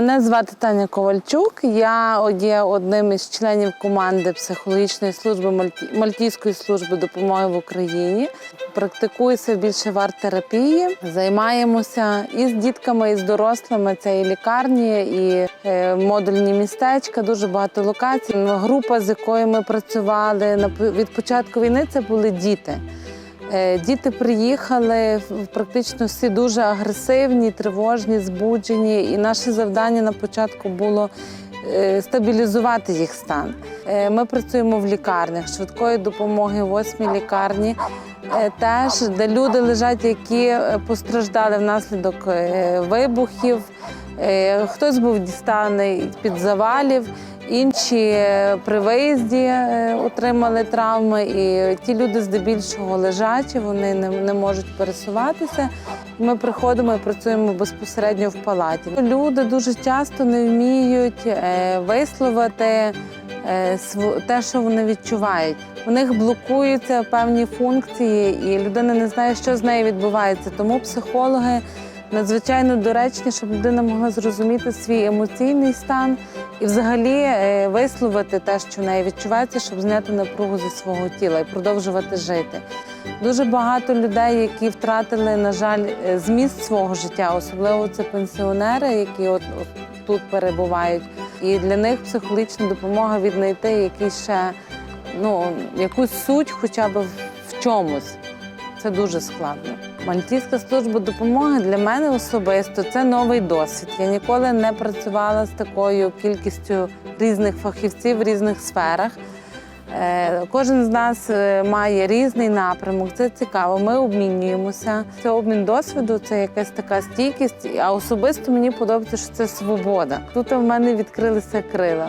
Мене звати Таня Ковальчук. Я є одним із членів команди психологічної служби Мальті- Мальтійської служби допомоги в Україні. Практикуюся більше в арт-терапії. Займаємося і з дітками, і з дорослими. Це і лікарні, і е, модульні містечка, дуже багато локацій. Група, з якою ми працювали на від початку війни, це були діти. Е, Діти приїхали практично всі дуже агресивні, тривожні, збуджені. І наше завдання на початку було е, стабілізувати їх стан. Е, Ми працюємо в лікарнях швидкої допомоги, восьмій лікарні. Теж де люди лежать, які постраждали внаслідок вибухів. Хтось був дістаний під завалів, інші е, при виїзді е, отримали травми. І ті люди здебільшого лежачі, вони не, не можуть пересуватися. Ми приходимо і працюємо безпосередньо в палаті. Люди дуже часто не вміють е, висловити те, що вони відчувають. У них блокуються певні функції, і людина не знає, що з нею відбувається. Тому психологи надзвичайно доречні, щоб людина могла зрозуміти свій емоційний стан і взагалі е, висловити те, що в неї відчувається, щоб зняти напругу зі свого тіла і продовжувати жити. Дуже багато людей, які втратили, на жаль, е, зміст свого життя, особливо це пенсіонери, які от, от тут перебувають. І для них психологічна допомога віднайти якийсь ще ну, якусь суть, хоча б в чомусь. Це дуже складно. Мальтійська служба допомоги для мене особисто це новий досвід. Я ніколи не працювала з такою кількістю різних фахівців в різних сферах. Е, Кожен з нас е, має різний напрямок. Це цікаво. Ми обмінюємося. Це обмін досвіду, це якась така стійкість. А особисто мені подобається, що це свобода. Тут в мене відкрилися крила.